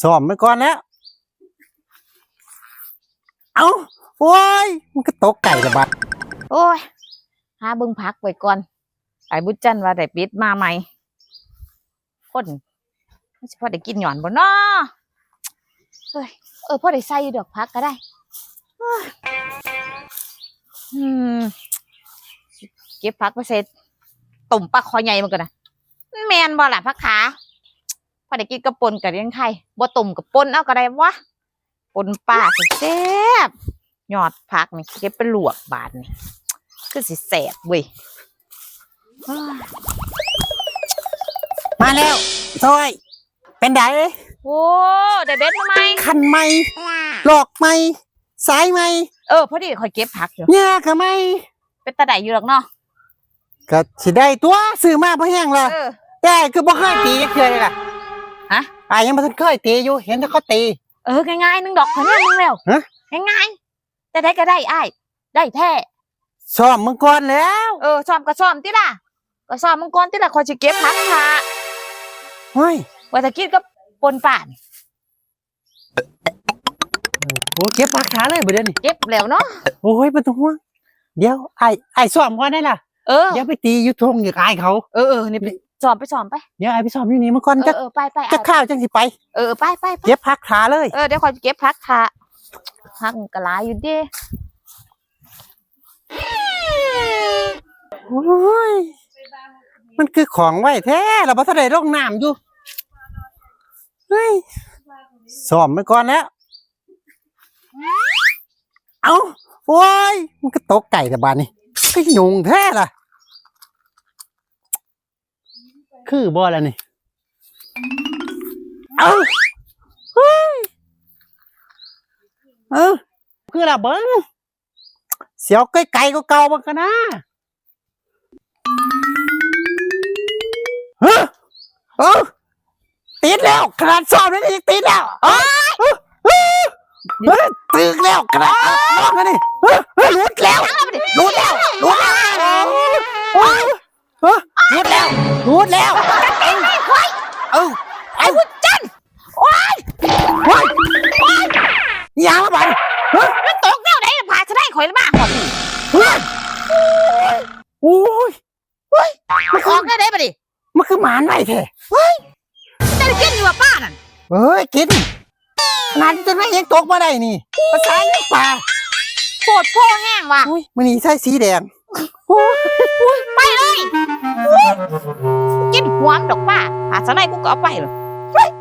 ซ้อมไปก่อนแล้ว เอาโอ้ย มันก็ตกไก่ละบัดโอ้ย หาเบิ่งพักไว้ก่อนไอ้บุญจันทร์ว่าได้ปิดมาใหม่ คนไมันสิพอได้กินหย่อนบ่เนาะเฮ้ย เออพอได้ใส่ดอกพักก็ได้เฮ้ยอืม เก็บพักไปเสร็จตุ่มปลาคอใหญ่มันกันนะแมนบ่ล่ะพักขา ได้กินกระปนกับเลี้ยงไข่บ่ตุ่มกับปนเอาก็ได้วะปนปลาแซ่บๆยอดพักนี่เก็บไปลวกบาดนี่คือสิแสบเว้ยอ้าวมาแล้วซอยเป็นไดโอ้ได้เบ็ดมาไหมคันไหมหลอกไหมสายไหมเออพอดีคอยเก็บผักอยู่แย่กะไหมเป็นตาไดอยู่หรอกเนาะก็สิได้ตัวซื้อมาเพราะแห้งละเออแต่คือบ่เคยตีจักเทื่อเลยล่ะฮะ อ่ายังบ่ทันเคยตีอยู่เห็นแต่เขาตี เออง่ายๆหนึงดอกคนนี้มึงเร็วฮะ ง่ายๆแต่ได้ก็ได้อ้ายได้แท้ซ้อมมึงก่อนแล้วเออซ้อมก็ซ้อมติล่ะก็ซ้อมมังกรติล่ะคอยสิเก็บผักค่ะเฮ้ยว่าจะกินกับปนป่าน โอ้เก็บปากขาเลยบ่เดี๋ยวนี้เก็บแล้วเนาะโอ้ยบ่ต้องห่วงเดี๋ยวไอ้ไอ้ซ้อมก่อนได้ล่ะเออเดี๋ยวไปตีอยู่ทงอยู่กับไอ้เขา เออเออนี่ ไปซ้อมไปซ้อมไปเดี๋ยวไอ้ไปซ้อมอยู่นี่มาก่อนเอจะอเออไปไปจะอ้ายข้าวจังสิไป เออไปไปไปเก็บพักขาเลยเออเดี๋ยวคอยสิเก็บผักค่ะผักมันก็หลายอยู่เด้โอ้ยมันคือของไว้แท้เราบ่ทันได้ลงน้ำอยู่เฮ้ยซ้อมไปก่อนแล้ว เอาโอ้ยมันก็ตกไก่แต่บานนี่ก็ยุงแท้ล่ะ คือบ่แล้วนี่ เอาเฮ้ยเออคือละเบิ้งเสียวไก่ไก่ก็เก่าๆบ้างกันนะเฮ้ยเออติดแล้วขนาดสอบนี่ยังติดแล้วเอ้ยเฮ้ยเฮ้ยตึงแล้วขนาดลองกันนี่เฮ้ยเฮ้ยหลุดแล้ว ไอ้วุ้นจันโอ้ยโอ้ยโอ้ยยางละบันเฮ้ยมันตกแนวไหนพาจะได้ข่อยมาหอดนี่เฮ้ยโอ้ยเฮ้ยมันอคืออกได้ได้ปะดิมันคือหมาไหนแท้จะได้กินอยู่ว่าป้านั่นเฮ้ยกินขนาดนี้จนไม่ยังตกมาได้นี่ภาษาเรื่องป่าโคตรโพ่แห้งว่ะอุ้ยมันนี่ใส่สีแดงโอ้ยไปเลยกินหัวมนดอกป้าหาสไลด์กูก็เอาไปเลยเฮ้ยหาเอ้ ย